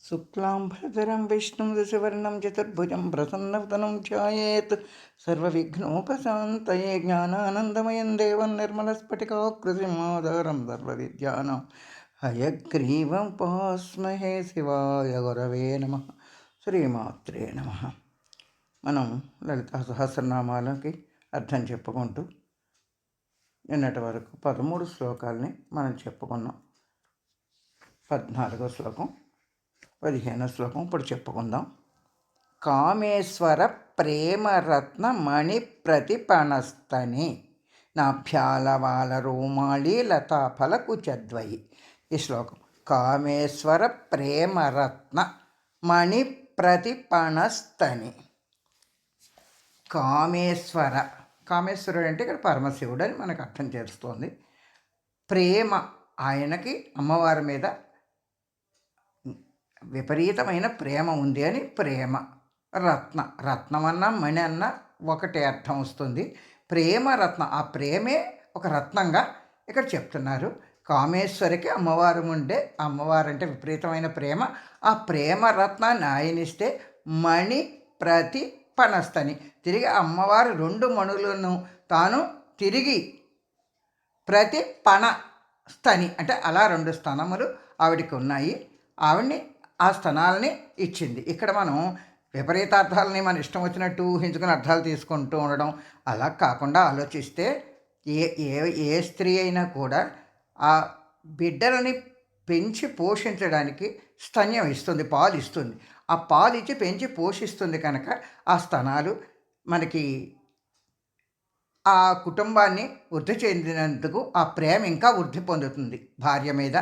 శుక్లాంబరధరం విష్ణుం దశవర్ణం చతుర్భుజం ప్రసన్నవతనం ఛాయేత్ సర్వవిఘ్నోపశాంతయే జ్ఞానానందమయం దేవం నిర్మలస్ఫటికాకృతిమాధారం సర్వవిద్యానం హయగ్రీవం పాస్మహే శివాయ గురవే నమ. శ్రీమాత్రే నమ. మనం లలిత సహస్రనామాలకి అర్థం చెప్పుకుంటూ నిన్నటి వరకు పదమూడు శ్లోకాలని మనం చెప్పుకున్నాం. పద్నాలుగో శ్లోకం. పదిహేనో శ్లోకం. ఇప్పుడు చెప్పుకుందాం. కామేశ్వర ప్రేమరత్న మణి ప్రతిపణస్తని నాభ్యాలవాల రోమాళి లతాఫల కుచద్వయి ఈ శ్లోకం. కామేశ్వర ప్రేమరత్న మణి ప్రతిపణస్తని కామేశ్వర. కామేశ్వరుడు అంటే ఇక్కడ పరమశివుడు అని మనకు అర్థం చేస్తుంది. ప్రేమ ఆయనకి అమ్మవారి మీద విపరీతమైన ప్రేమ ఉంది అని ప్రేమ. రత్న రత్నం అన్న మణి అన్న ఒకటే అర్థం వస్తుంది. ప్రేమ రత్న ఆ ప్రేమే ఒక రత్నంగా ఇక్కడ చెప్తున్నారు. కామేశ్వరికి అమ్మవారు ఉండే అమ్మవారు అంటే విపరీతమైన ప్రేమ. ఆ ప్రేమ రత్నాన్ని ఆయనిస్తే మణి ప్రతి పనస్తని. తిరిగి అమ్మవారు రెండు మణులను తాను తిరిగి ప్రతి పణ స్తని అంటే అలా రెండు స్థనములు ఆవిడికి ఉన్నాయి. ఆవిడ్ని ఆ స్థనాలని ఇచ్చింది. ఇక్కడ మనం విపరీతార్థాలని మన ఇష్టం వచ్చినట్టు ఊహించుకుని అర్థాలు తీసుకుంటూ ఉండడం అలా కాకుండా ఆలోచిస్తే ఏ ఏ ఏ స్త్రీ అయినా కూడా ఆ బిడ్డలని పెంచి పోషించడానికి స్తన్యం ఇస్తుంది పాలు ఇస్తుంది. ఆ పాలు ఇచ్చి పెంచి పోషిస్తుంది కనుక ఆ స్తనాలు మనకి ఆ కుటుంబాన్ని వృద్ధి చెందినందుకు ఆ ప్రేమ ఇంకా వృద్ధి పొందుతుంది. భార్య మీద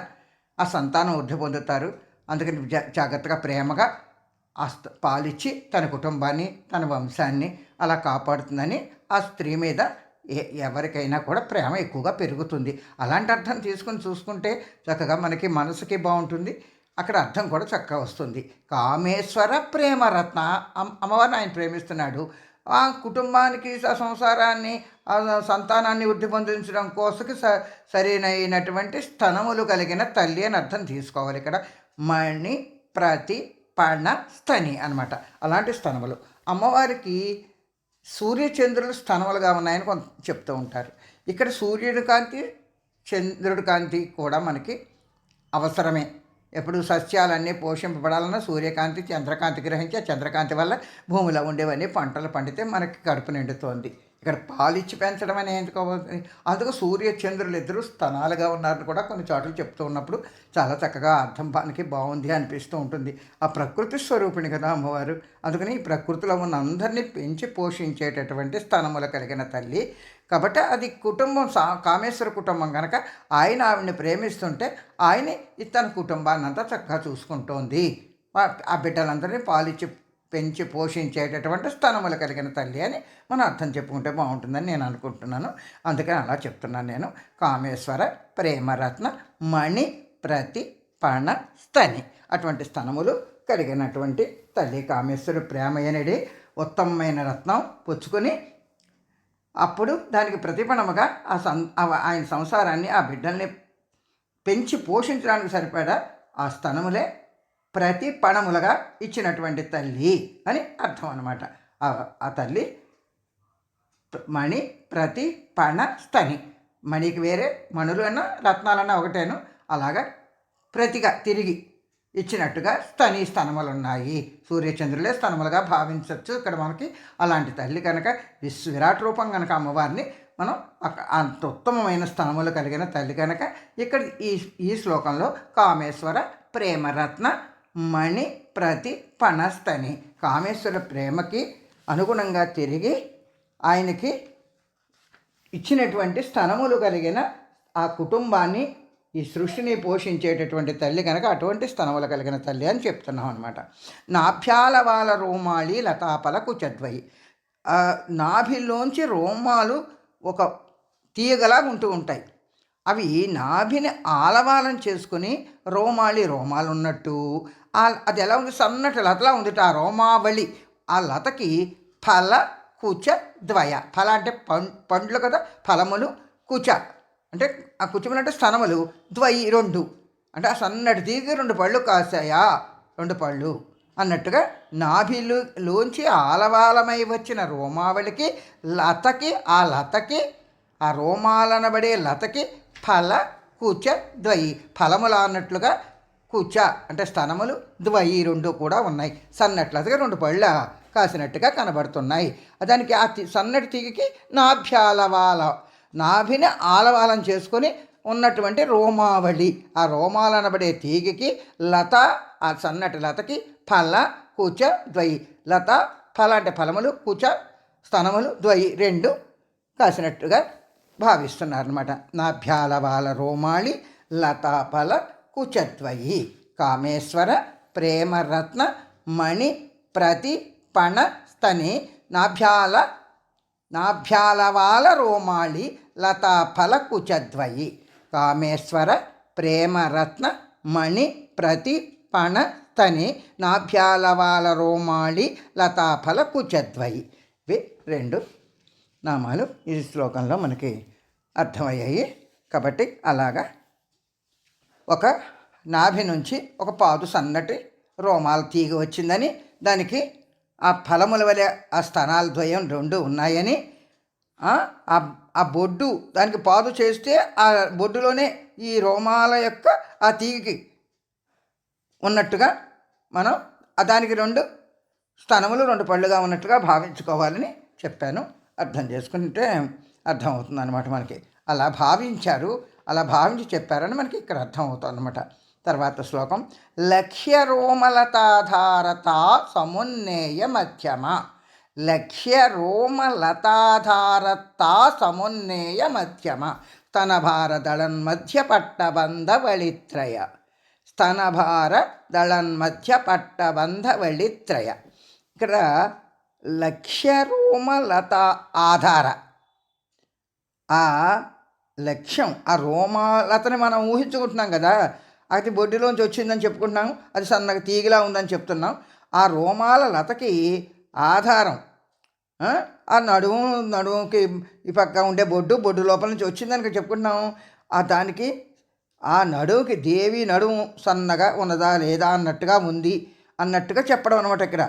ఆ సంతానం వృద్ధి పొందుతారు. అందుకని జాగ్రత్తగా ప్రేమగా అస్త పాలిచ్చి తన కుటుంబాన్ని తన వంశాన్ని అలా కాపాడుతుందని ఆ స్త్రీ మీద ఎవరికైనా కూడా ప్రేమ ఎక్కువగా పెరుగుతుంది. అలాంటి అర్థం తీసుకుని చూసుకుంటే చక్కగా మనకి మనసుకి బాగుంటుంది. అక్కడ అర్థం కూడా చక్కగా వస్తుంది. కామేశ్వర ప్రేమరత్న అమ్మవారిని ఆయన ప్రేమిస్తున్నాడు. ఆ కుటుంబానికి సంసారాన్ని సంతానాన్ని వృద్ధి పొందించడం కోసం స సరైనటువంటి స్థనములు కలిగిన తల్లి అని అర్థం తీసుకోవాలి ఇక్కడ. మణి ప్రతి పణ స్థని అనమాట అలాంటి స్థనములు. అమ్మవారికి సూర్యచంద్రులు స్థనములుగా ఉన్నాయని కొంత చెప్తూ ఉంటారు. ఇక్కడ సూర్యుడి కాంతి చంద్రుడి కాంతి కూడా మనకి అవసరమే. ఎప్పుడు సస్యాలన్నీ పోషింపబడాలన్నా సూర్యకాంతి చంద్రకాంతి గ్రహించి ఆ చంద్రకాంతి వల్ల భూమిలో ఉండేవన్నీ పంటలు పండితే మనకి కడుపు నిండుతోంది. ఇక్కడ పాలిచ్చి పెంచడం అని ఎందుకోవాలి అందుకు సూర్య చంద్రులు ఇద్దరు స్థనాలుగా ఉన్నారని కూడా కొన్ని చోట్ల చెప్తూ ఉన్నప్పుడు చాలా చక్కగా అర్థం పానికి బాగుంది అనిపిస్తూ ఉంటుంది. ఆ ప్రకృతి స్వరూపిణి కదా అమ్మవారు. అందుకని ఈ ప్రకృతిలో ఉన్న అందరినీ పెంచి పోషించేటటువంటి స్థనములు కలిగిన తల్లి కాబట్టి అది కుటుంబం సా కామేశ్వర కుటుంబం కనుక ఆయన ఆవిడని ప్రేమిస్తుంటే ఆయన తన కుటుంబాన్ని అంతా చక్కగా చూసుకుంటోంది. ఆ బిడ్డలందరినీ పాలిచ్చి పెంచి పోషించేటటువంటి స్థానములు కలిగిన తల్లి అని మనం అర్థం చెప్పుకుంటే బాగుంటుందని నేను అనుకుంటున్నాను. అందుకని అలా చెప్తున్నాను నేను. కామేశ్వర ప్రేమరత్న మణి ప్రతి పణ స్తని అటువంటి స్థనములు కలిగినటువంటి తల్లి కామేశ్వరు ప్రేమ అనేది ఉత్తమమైన రత్నం పుచ్చుకొని అప్పుడు దానికి ప్రతిఫలముగా ఆ సం ఆయన సంసారాన్ని ఆ బిడ్డల్ని పెంచి పోషించడానికి సరిపడా ఆ స్థనములే ప్రతి పణములుగా ఇచ్చినటువంటి తల్లి అని అర్థం అనమాట ఆ తల్లి మణి ప్రతి పణ స్థని. మణికి వేరే మణులు అన్నా రత్నాలన్నా ఒకటేను. అలాగా ప్రతిగా తిరిగి ఇచ్చినట్టుగా స్తని స్థనములు ఉన్నాయి సూర్యచంద్రులే స్తనములుగా భావించవచ్చు ఇక్కడ మనకి అలాంటి తల్లి కనుక విశ్వ విరాట్ రూపం కనుక అమ్మవారిని మనం అంత ఉత్తమమైన స్థనములు కలిగిన తల్లి కనుక ఇక్కడ ఈ ఈ శ్లోకంలో కామేశ్వర ప్రేమరత్న మణి ప్రతి పనస్తని. కామేశ్వర ప్రేమకి అనుగుణంగా తిరిగి ఆయనకి ఇచ్చినటువంటి స్థనములు కలిగిన ఆ కుటుంబాన్ని ఈ సృష్టిని పోషించేటటువంటి తల్లి కనుక అటువంటి స్థనములు కలిగిన తల్లి అని చెప్తున్నాం అనమాట నాభ్యాల వాళ్ళ రోమాళి లతాపలకు చద్వయి నాభిలోంచి రోమాలు ఒక తీయగలా ఉంటూ ఉంటాయి. అవి నాభిని ఆలవాలం చేసుకుని రోమాళి రోమాలు ఉన్నట్టు అది ఎలా ఉంది? సన్నటి లతలా ఉంది ఆ రోమావళి ఆ లతకి ఫల కుచ ద్వయ ఫల అంటే పండ్లు కదా? ఫలములు కుచ. అంటే ఆ కుచములు అంటే స్థనములు. ద్వయి రెండు. అంటే ఆ సన్నటి తీగి రెండు పళ్ళు కాసాయా రెండు పళ్ళు. అన్నట్టుగా నాభిలు లోంచి ఆలవాలమై వచ్చిన రోమావళికి లతకి ఆ లతకి ఆ రోమాలనబడే లతకి ఫల కూచ ద్వయి ఫలములా అన్నట్లుగా కూచ అంటే స్తనములు ద్వయి రెండు కూడా ఉన్నాయి. సన్నట్లుగా రెండు పళ్ళ కాసినట్టుగా కనబడుతున్నాయి. దానికి ఆ తి- సన్నటి తీగికి నాభ్యాలవాల నాభిని ఆలవాలం చేసుకొని ఉన్నటువంటి రోమావళి. ఆ రోమాలనబడే తీగకి లత ఆ సన్నటి లతకి ఫల కూచ ద్వయి. లత ఫల అంటే ఫలములు కూచ స్తనములు ద్వయి రెండు కాసినట్టుగా భావిస్తున్నారనమాట నాభ్యాలవాల రోమాళి లతాఫల కుచద్వయి కామేశ్వర ప్రేమరత్న మణి ప్రతి పణ స్తని నాభ్యాల నాభ్యాలవాల రోమాళి లతాఫల కుచద్వయి కామేశ్వర ప్రేమరత్న మణి ప్రతి పణ తని నాభ్యాలవాల రోమాళి లతాఫల కుచద్వయి ఇవి రెండు నామాలు ఈ శ్లోకంలో మనకి అర్థమయ్యాయి. కాబట్టి అలాగా ఒక నాభి నుంచి ఒక పాదు సన్నటి రోమాల తీగ వచ్చిందని దానికి ఆ ఫలముల వలె ఆ స్తనాల ద్వయం రెండు ఉన్నాయని ఆ, ఆ- బొడ్డు దానికి పాదు చేస్తే ఆ బొడ్డులోనే ఈ రోమాల యొక్క ఆ తీగకి ఉన్నట్టుగా మనం దానికి రెండు స్థనములు రెండు పళ్ళుగా ఉన్నట్టుగా భావించుకోవాలని చెప్పాను. అర్థం చేసుకుంటే అర్థమవుతుంది అనమాట మనకి. అలా భావించారు అలా భావించి చెప్పారని మనకి ఇక్కడ అర్థమవుతుంది అనమాట తర్వాత శ్లోకం లక్ష్య రోమలతాధారత సమున్నేయ మధ్యమ. లక్ష్య రోమలతాధారత సమున్నేయ మధ్యమ. స్తనభార దళన్మధ్య పట్టబంధ వళిత్రయ స్తనభార దళన్మధ్య పట్టబంధ వళిత్రయ ఇక్కడ లక్ష్య రోమలత ఆధార. ఆ లక్ష్యం ఆ రోమాలతని మనం ఊహించుకుంటున్నాం కదా అది బొడ్డులోంచి వచ్చిందని చెప్పుకుంటున్నాం అది సన్నగా తీగిలా ఉందని చెప్తున్నాం. ఆ రోమాల లతకి ఆధారం ఆ? నడుము నడుముకి ఈ పక్క ఉండే బొడ్డు బొడ్డు లోపల నుంచి వచ్చిందని చెప్పుకుంటున్నాం ఆ దానికి ఆ నడుముకి దేవి నడుము సన్నగా ఉన్నదా లేదా అన్నట్టుగా ఉంది అన్నట్టుగా చెప్పడం అనమాట ఇక్కడ.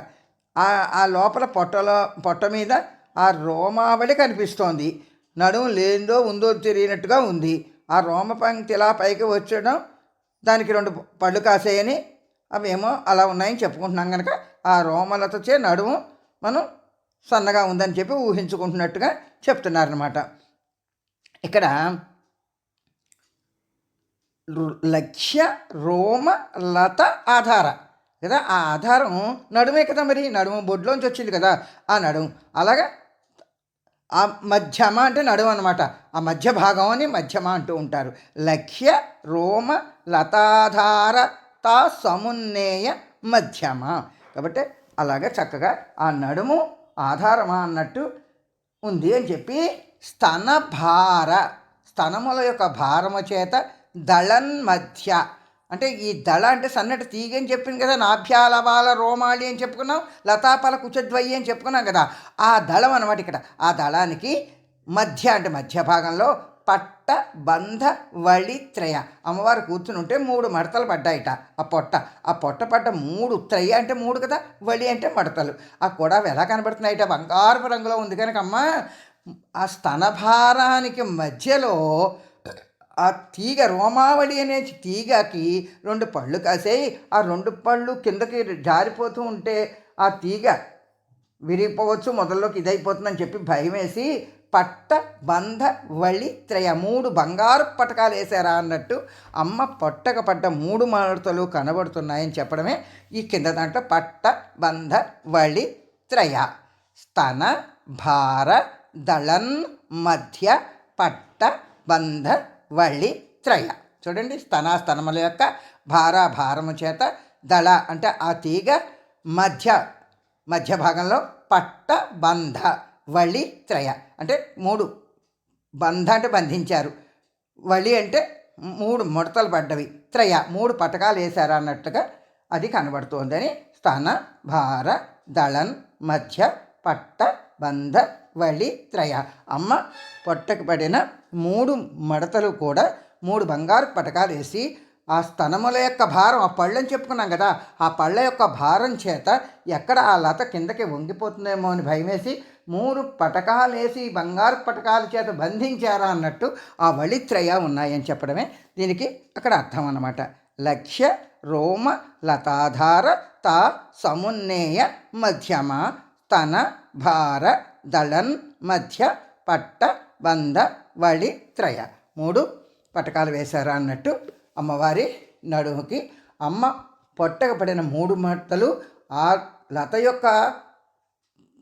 ఆ ఆ లోపల పొట్టలో పొట్ట మీద ఆ రోమావళి కనిపిస్తోంది. నడుము లేదో ఉందో తెలియనట్టుగా ఉంది. ఆ రోమ పంక్తి ఇలా పైకి వచ్చడం దానికి రెండు పళ్ళు కాసేయని అవేమో అలా ఉన్నాయని చెప్పుకుంటున్నాం కనుక ఆ రోమలతచే నడుము మనం సన్నగా ఉందని చెప్పి ఊహించుకుంటున్నట్టుగా చెప్తున్నారనమాట ఇక్కడ లక్ష్య రోమ లత ఆధార కదా ఆ ఆధారం నడుమే కదా మరి నడుము బొడ్లోంచి వచ్చింది కదా ఆ నడుము. అలాగా ఆ మధ్యమ అంటే నడుము అనమాట ఆ మధ్య భాగం అని మధ్యమ అంటూ ఉంటారు. లక్ష్య రోమ లతాధార తా సమున్నేయ మధ్యమ. కాబట్టి అలాగే చక్కగా ఆ నడుము ఆధారమా అన్నట్టు ఉంది అని చెప్పి స్తనభార స్తనముల యొక్క భారము చేత దళన్ మధ్య అంటే ఈ దళ అంటే సన్నటి తీగ అని చెప్పింది కదా నాభ్యాలవాల రోమాళి అని చెప్పుకున్నాం లతాపల కుచద్వయ్యి అని చెప్పుకున్నాం కదా ఆ దళం అనమాట ఇక్కడ. ఆ దళానికి మధ్య అంటే మధ్య భాగంలో పట్ట బంధ వళి త్రయ. అమ్మవారు కూర్చుని ఉంటే మూడు మడతలు పడ్డాయిట. ఆ పొట్ట ఆ పొట్ట పడ్డ మూడు త్రయ అంటే మూడు కదా వళి అంటే మడతలు. ఆ కూడా ఎలా కనబడుతున్నాయిట? బంగారపు రంగులో ఉంది కనుక అమ్మ ఆ స్తనభారానికి మధ్యలో ఆ తీగ రోమావళి అనే తీగకి రెండు పళ్ళు కాసాయి. ఆ రెండు పళ్ళు కిందకి జారిపోతూ ఉంటే ఆ తీగ విరిగిపోవచ్చు మొదల్లోకి ఇదైపోతుందని చెప్పి భయం వేసి పట్ట బంధ వళి త్రయ మూడు బంగారు పటకాలు వేసారా అన్నట్టు అమ్మ పొట్టక పడ్డ మూడు మడతలు కనబడుతున్నాయని చెప్పడమే ఈ కింద దాంట్లో పట్ట బంధ వళి త్రయ. స్తన భార దళన్ మధ్య పట్ట బంధ వళ్ళి త్రయ. చూడండి స్తన స్తనముల యొక్క భార భారము చేత దళ అంటే ఆ తీగ మధ్య మధ్య భాగంలో పట్ట బంధ వళి త్రయ. అంటే మూడు బంధ అంటే బంధించారు. వళి అంటే మూడు ముడతలు పడ్డవి. త్రయ మూడు పటకాలు వేశారు అన్నట్టుగా అది కనబడుతోందని స్తన భార దళన్ మధ్య పట్ట బంధ వళి త్రయ. అమ్మ పొట్టకు పడిన మూడు మడతలు కూడా మూడు బంగారు పటకాలు వేసి ఆ స్తనముల యొక్క భారం ఆ పళ్ళని చెప్పుకున్నాం కదా ఆ పళ్ళ యొక్క భారం చేత ఎక్కడ ఆ లత కిందకి వంగిపోతుందేమో అని భయమేసి మూడు పటకాలు వేసి బంగారు పటకాల చేత బంధించారా అన్నట్టు ఆ వళిత్రయ ఉన్నాయని చెప్పడమే దీనికి అక్కడ అర్థం అన్నమాట. లక్ష్య రోమ లతాధార తా సమున్నేయ మధ్యమ తన భార దళన్ మధ్య పట్ట బంద వళి త్రయ. మూడు పటకాలు వేశారా అన్నట్టు అమ్మవారి నడుముకి. అమ్మ పొట్టక పడిన మూడు మట్టలు ఆ లత యొక్క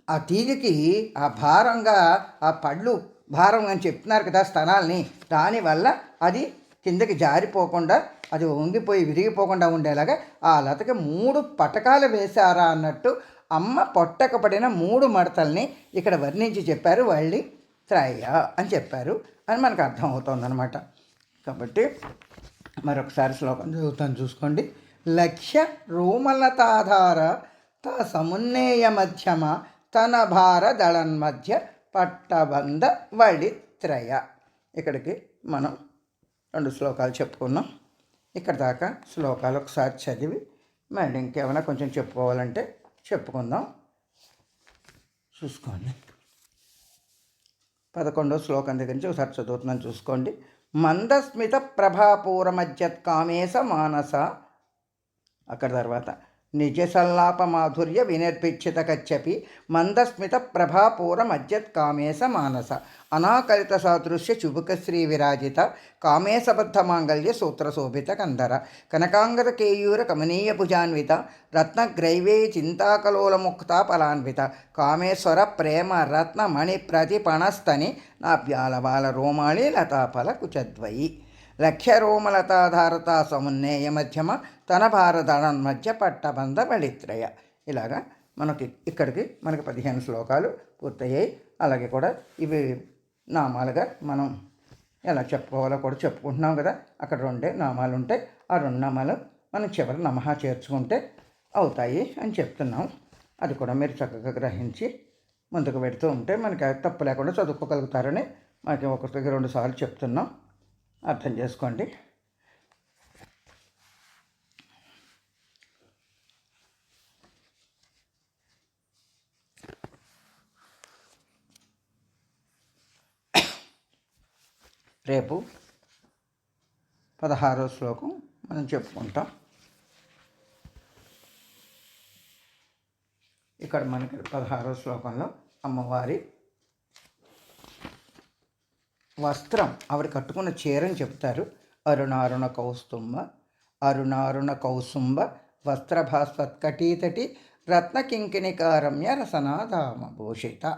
ఆ తీగికి ఆ భారంగా ఆ పళ్ళు భారం అని చెప్తున్నారు కదా స్తనాల్ని. దానివల్ల అది కిందకి జారిపోకుండా అది వంగిపోయి విరిగిపోకుండా ఉండేలాగా ఆ లతకి మూడు పటకాలు వేశారా అన్నట్టు అమ్మ పొట్టకపడిన మూడు మడతల్ని ఇక్కడ వర్ణించి చెప్పారు వాళ్ళి త్రయ అని చెప్పారు. అని మనకు అర్థం అవుతుందన్నమాట కాబట్టి మరొకసారి శ్లోకం చదువుతాను చూసుకోండి. లక్ష్య రోమలతాధార త సమున్నేయ మధ్యమ తన భార దళన్మధ్య పట్టబంద వళిత్రయ ఇక్కడికి మనం రెండు శ్లోకాలు చెప్పుకున్నాం. ఇక్కడ దాకా శ్లోకాలు ఒకసారి చదివి మళ్ళీ ఇంకేమైనా కొంచెం చెప్పుకోవాలంటే చెప్పుకుందాం. చూసుకోండి. పదకొండో శ్లోకం దగ్గర నుంచి ఒకసారి చదువుతున్నాను చూసుకోండి. మందస్మిత ప్రభాపూర మధ్య కామేశ మానస. అక్కడ తర్వాత నిజ సల్లాప మాధుర్య కచ్చపి మందస్మిత ప్రభాపూరమజ్జత్ కామేశ మానస అనాకలిత సాదృశ్య చుబుక శ్రీ విరాజిత కామేశబద్ధ మాంగళ్య సూత్రశోభిత కందర. కనకాంగద కేయూర కమనీయ భుజాన్విత రత్నగ్రైవే చింతాకలోలముక్త ఫలాన్విత కామేశ్వర ప్రేమ రత్నమణి ప్రతిపణస్తని నాభ్యాలబాల రోమాళి లతాఫల కుచద్వయి లక్ష్యరోమలతాధారత సమున్నేయ మధ్యమ తన భారదళం మధ్య పట్టబంధ బళిత్రయ. ఇలాగా మనకి ఇక్కడికి మనకి పదిహేను శ్లోకాలు పూర్తయ్యాయి. అలాగే కూడా ఇవి నామాలుగా మనం ఎలా చెప్పుకోవాలో కూడా చెప్పుకుంటున్నాం కదా. అక్కడ రెండే నామాలు ఉంటాయి ఆ రెండు నామాలు మనం చివరి నమహ చేర్చుకుంటే అవుతాయి అని చెప్తున్నాం. అది కూడా మీరు చక్కగా గ్రహించి ముందుకు పెడుతూ ఉంటే మనకి తప్పు లేకుండా చదువుకోగలుగుతారని మనకి ఒకటికి రెండు సార్లు చెప్తున్నాం. అర్థం చేసుకోండి. రేపు పదహారో శ్లోకం మనం చెప్పుకుంటాం. ఇక్కడ మనకి పదహారో శ్లోకంలో అమ్మవారి వస్త్రం. ఆవిడ కట్టుకున్న చీరని చెప్తారు. అరుణారుణ కౌస్తుంభ అరుణారుణ కౌసుంబ వస్త్రభాస్వత్కటీతటి రత్న కింకిణికారమ్య రసనాధామ భూషిత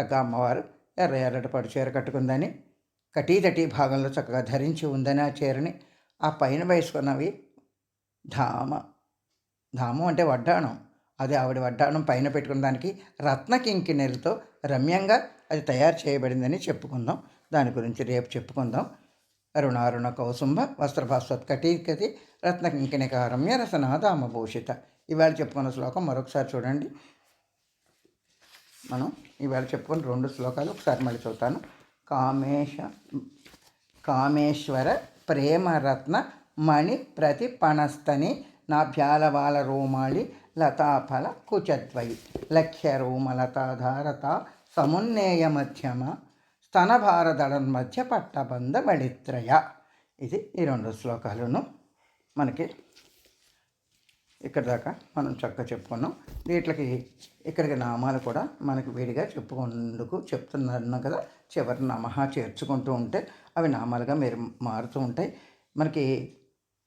చక్కగా అమ్మవారు ఎర్ర ఎర్రటి పడు చీర కట్టుకుందని కటీతటి భాగంలో చక్కగా ధరించి ఉందని ఆ చీరని ఆ పైన వేసుకున్నవి ధామ. ధామం అంటే వడ్డాణం. అది ఆవిడ వడ్డాణం పైన పెట్టుకున్న దానికి రత్న కింకిణీలతో రమ్యంగా అది తయారు చేయబడిందని చెప్పుకుందాం. దాని గురించి రేపు చెప్పుకుందాం. అరుణారుణ కౌసుంభ వస్త్రభాస్వత్ కటీకతి రత్న కింకిణికారమ్య రసనాదామభూషిత. ఇవాళ చెప్పుకున్న శ్లోకం మరొకసారి చూడండి. మనం ఇవాళ చెప్పుకున్న రెండు శ్లోకాలు ఒకసారి మళ్ళీ చదువుతాను కామేశ కామేశ్వర ప్రేమరత్న మణి ప్రతిపణస్తని నాభ్యాలవాల రోమాళి లతాఫల కుచద్వయి లక్ష్య రోమలతాధారత సమున్నేయ మధ్యమ స్తనభారదళన్ మధ్య పట్టబంధ వడిత్రయ ఇది ఈ రెండు శ్లోకాలను మనకి ఇక్కడ దాకా మనం చక్కగా చెప్పుకున్నాం. వీటికి ఇక్కడికి నామాలు కూడా మనకి విడిగా చెప్పుకుందుకు చెప్తున్నాను కదా. చివరి నమహ చేర్చుకుంటూ ఉంటే అవి నామాలుగా మీరు మారుతూ ఉంటాయి. మనకి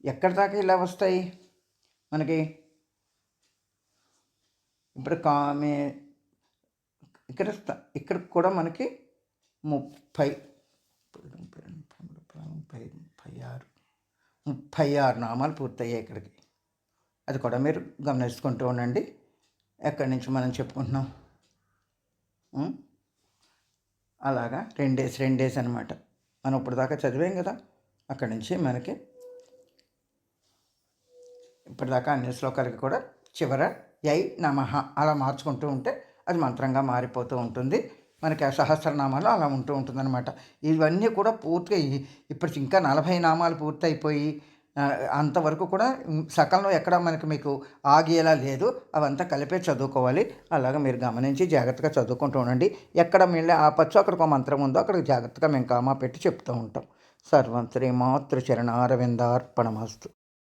ఎక్కడి దాకా ఇలా వస్తాయి? మనకి ఇప్పుడు కామే ఇక్కడ ఇక్కడ కూడా మనకి ముప్పై ముప్పై ముప్పై ఆరు. ముప్పై ఆరు నామాలు పూర్తయ్యాయి ఇక్కడికి. అది కూడా మీరు గమనించుకుంటూ ఉండండి. ఎక్కడి నుంచి మనం చెప్పుకుంటున్నాం? ఉం? అలాగా రెండేసి రెండేస్ అనమాట మనం ఇప్పుడు దాకా చదివాం కదా అక్కడి నుంచి మనకి ఇప్పటిదాకా అన్ని శ్లోకాలకి కూడా చివర యై నమః అలా మార్చుకుంటూ ఉంటే అది మంత్రంగా మారిపోతూ ఉంటుంది. మనకి ఆ సహస్రనామాలు అలా ఉంటూ ఉంటుందన్నమాట. ఇవన్నీ కూడా పూర్తిగా ఇప్పటికి ఇంకా నలభై నామాలు పూర్తయిపోయి అంతవరకు కూడా సకాలంలో ఎక్కడ మనకి మీకు ఆగేలా లేదు. అవంతా కలిపే చదువుకోవాలి. అలాగ మీరు గమనించి జాగ్రత్తగా చదువుకుంటూ ఉండండి. ఎక్కడ మళ్ళీ ఆపచ్చు అక్కడ ఒక మంత్రం ఉందో అక్కడ జాగ్రత్తగా మేము కామా పెట్టి చెప్తూ ఉంటాం. సర్వం శ్రీ మాతృచరణ అరవిందార్పణమస్తు